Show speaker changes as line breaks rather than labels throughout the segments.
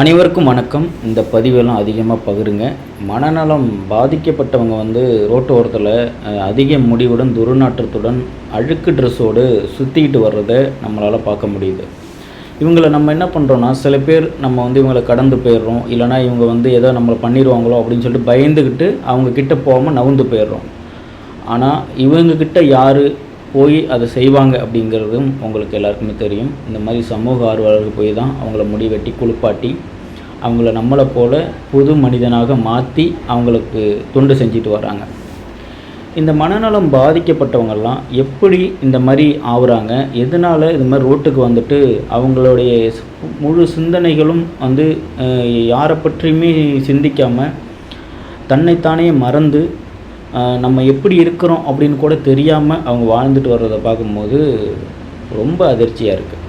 அனைவருக்கும் வணக்கம். இந்த பதிவெல்லாம் அதிகமாக பகிருங்க. மனநலம் பாதிக்கப்பட்டவங்க வந்து ரோட்டோரத்தில் அதிக முடிவுடன் துர்நாற்றத்துடன் அழுக்கு ட்ரெஸ்ஸோடு சுற்றிக்கிட்டு வர்றதை நம்மளால் பார்க்க முடியுது. இவங்களை நம்ம என்ன பண்ணுறோன்னா சில பேர் நம்ம வந்து இவங்களை கடந்து போயிடுறோம். இல்லைனா இவங்க வந்து ஏதோ நம்மளை பண்ணிடுவாங்களோ அப்படின்னு சொல்லிட்டு பயந்துக்கிட்டு அவங்கக்கிட்ட போகாமல் நவுந்து போயிடுறோம். ஆனால் இவங்கக்கிட்ட யார் போய் அதை செய்வாங்க அப்படிங்கிறதும் உங்களுக்கு எல்லாருக்குமே தெரியும். இந்த மாதிரி சமூக ஆர்வலர்கள் போய் தான் அவங்கள முடி வெட்டி குளிப்பாட்டி அவங்கள நம்மளை போல புது மனிதனாக மாற்றி அவங்களுக்கு தொண்டு செஞ்சுட்டு வராங்க இந்த மனநலம் பாதிக்கப்பட்டவங்கெல்லாம் எப்படி இந்த மாதிரி ஆகுறாங்க எதனால் இது மாதிரி ரோட்டுக்கு வந்துட்டு அவங்களுடைய முழு சிந்தனைகளும் வந்து யாரை பற்றியுமே சிந்திக்காமல் தன்னைத்தானே மறந்து நம்ம எப்படி இருக்கிறோம் அப்படின்னு கூட தெரியாமல் அவங்க வாழ்ந்துட்டு வர்றதை பார்க்கும்போது ரொம்ப அதிர்ச்சியாக இருக்குது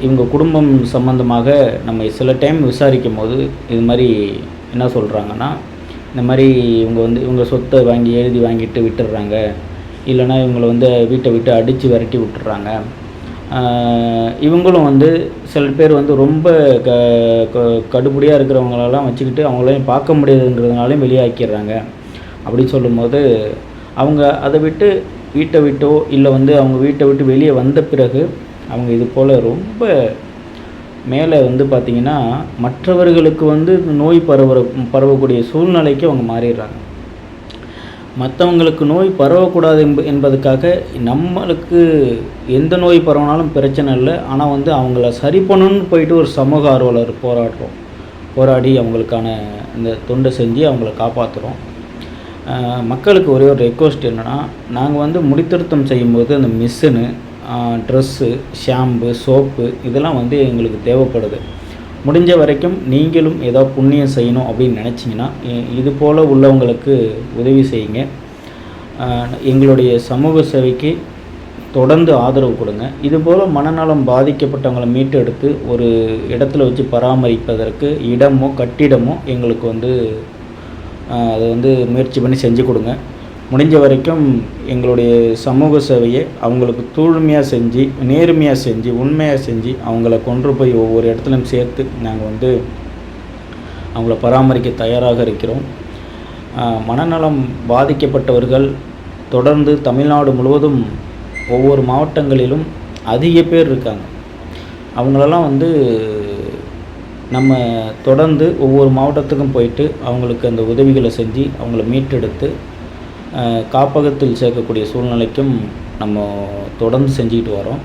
இவங்க குடும்பம் சம்மந்தமாக நம்ம சில டைம் விசாரிக்கும் போது இது மாதிரி என்ன சொல்கிறாங்கன்னா இந்த மாதிரி இவங்க வந்து இவங்க சொத்தை வாங்கி எழுதி வாங்கிட்டு விட்டுடுறாங்க. இல்லைன்னா இவங்களை வந்து வீட்டை விட்டு அடித்து விரட்டி விட்டுறாங்க இவங்களும் வந்து சில பேர் வந்து ரொம்ப க க- கடுபடியாக இருக்கிறவங்களெல்லாம் வச்சுக்கிட்டு அவங்களையும் பார்க்க முடியாதுன்றதுனாலையும் வெளியாக்கிடுறாங்க. அப்படின்னு சொல்லும்போது அவங்க அதை விட்டு வீட்டை விட்டோ இல்லை வந்து அவங்க வீட்டை விட்டு வெளியே வந்த பிறகு அவங்க இது போல் ரொம்ப மேலே வந்து பார்த்திங்கன்னா மற்றவர்களுக்கு வந்து நோய் பரவுற பரவக்கூடிய சூழ்நிலைக்கு அவங்க மாறிடுறாங்க. மற்றவங்களுக்கு நோய் பரவக்கூடாது என்ப என்பதுக்காக நம்மளுக்கு எந்த நோய் பரவினாலும் பிரச்சனை இல்லை. ஆனால் வந்து அவங்கள சரி பண்ணணும்னு போயிட்டு ஒரு சமூக ஆர்வலர் போராடுறோம். போராடி அவங்களுக்கான இந்த தொண்டை செஞ்சு அவங்கள காப்பாற்றுறோம் மக்களுக்கு ஒரே ஒரு ரெக்வஸ்ட் என்னென்னா நாங்கள் வந்து முடித்திருத்தம் செய்யும்போது அந்த மிஷினு ட்ரெஸ்ஸு ஷாம்பு சோப்பு இதெல்லாம் வந்து எங்களுக்கு தேவைப்படுது. முடிஞ்ச வரைக்கும் நீங்களும் ஏதோ புண்ணியம் செய்யணும் அப்படின்னு நினச்சிங்கன்னா இது போல் உள்ளவங்களுக்கு உதவி செய்யுங்க. எங்களுடைய சமூக சேவைக்கு தொடர்ந்து ஆதரவு கொடுங்க. இதுபோல் மனநலம் பாதிக்கப்பட்டவங்களை மீட்டெடுத்து ஒரு இடத்துல வச்சு பராமரிப்பதற்கு இடமோ கட்டிடமோ எங்களுக்கு வந்து அதை வந்து முயற்சி பண்ணி செஞ்சு கொடுங்க. முடிஞ்ச வரைக்கும் எங்களுடைய சமூக சேவையை அவங்களுக்கு தூய்மையாக செஞ்சு நேர்மையாக செஞ்சு உண்மையாக செஞ்சு அவங்கள கொண்டு போய் ஒவ்வொரு இடத்துலையும் சேர்த்து நாங்கள் வந்து அவங்கள பராமரிக்க தயாராக இருக்கிறோம். மனநலம் பாதிக்கப்பட்டவர்கள் தொடர்ந்து தமிழ்நாடு முழுவதும் ஒவ்வொரு மாவட்டங்களிலும் அதிக பேர் இருக்காங்க. அவங்களெல்லாம் வந்து நம்ம தொடர்ந்து ஒவ்வொரு மாவட்டத்துக்கும் போயிட்டு அவங்களுக்கு அந்த உதவிகளை செஞ்சு அவங்கள மீட்டெடுத்து காப்பகத்தில் சேர்க்கக்கூடிய சூழ்நிலைக்கும் நம்ம தொடர்ந்து செஞ்சுக்கிட்டு வரோம்.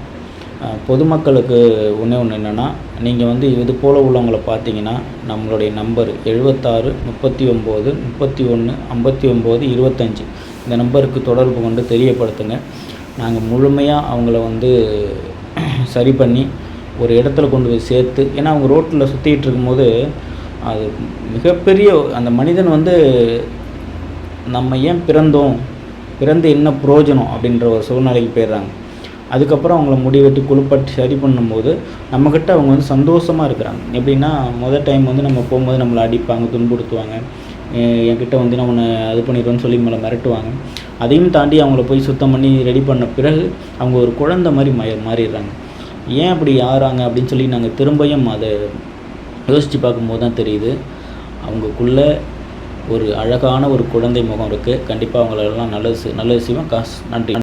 பொதுமக்களுக்கு ஒன்றே ஒன்று என்னென்னா நீங்கள் வந்து இது போல் உள்ளவங்கள பார்த்தீங்கன்னா நம்மளுடைய நம்பர் எழுபத்தாறு முப்பத்தி ஒம்பது முப்பத்தி ஒன்று ஐம்பத்தி ஒம்பது இருபத்தஞ்சி. இந்த நம்பருக்கு தொடர்பு கொண்டு தெரியப்படுத்துங்க. நாங்கள் முழுமையாக அவங்கள வந்து சரி பண்ணி ஒரு இடத்துல கொண்டு போய் சேர்த்து ஏன்னா அவங்க ரோட்டில் சுற்றிக்கிட்டு இருக்கும்போது அது மிகப்பெரிய அந்த மனிதன் வந்து நம்ம ஏன் பிறந்தோம் பிறந்து என்ன பிரயோஜனம் அப்படின்ற ஒரு சூழ்நிலைக்கு போயிடுறாங்க. அதுக்கப்புறம் அவங்கள முடி வெட்டி குளிப்பாட்டி சரி பண்ணும்போது நம்மக்கிட்ட அவங்க வந்து சந்தோஷமாக இருக்கிறாங்க. எப்படின்னா முதல் டைம் வந்து நம்ம போகும்போது நம்மளை அடிப்பாங்க துன்புறுத்துவாங்க. என்கிட்ட வந்து நான் உன்னை அது பண்ணிடுவேன்னு சொல்லி நம்மளை மிரட்டுவாங்க. அதையும் தாண்டி அவங்கள போய் சுத்தம் பண்ணி ரெடி பண்ண பிறகு அவங்க ஒரு குழந்தை மாதிரி மாறிடுறாங்க. ஏன் அப்படி ஆறாங்க அப்படின்னு சொல்லி நாங்கள் திரும்பியும் அதை யோசித்து பார்க்கும்போது தான் தெரியுது. அவங்களுக்குள்ள ஒரு அழகான ஒரு குழந்தை முகம் இருக்குது கண்டிப்பாக அவங்களெல்லாம் நல்லது நல்ல நல்லது செய்வோம் காசு நன்றி.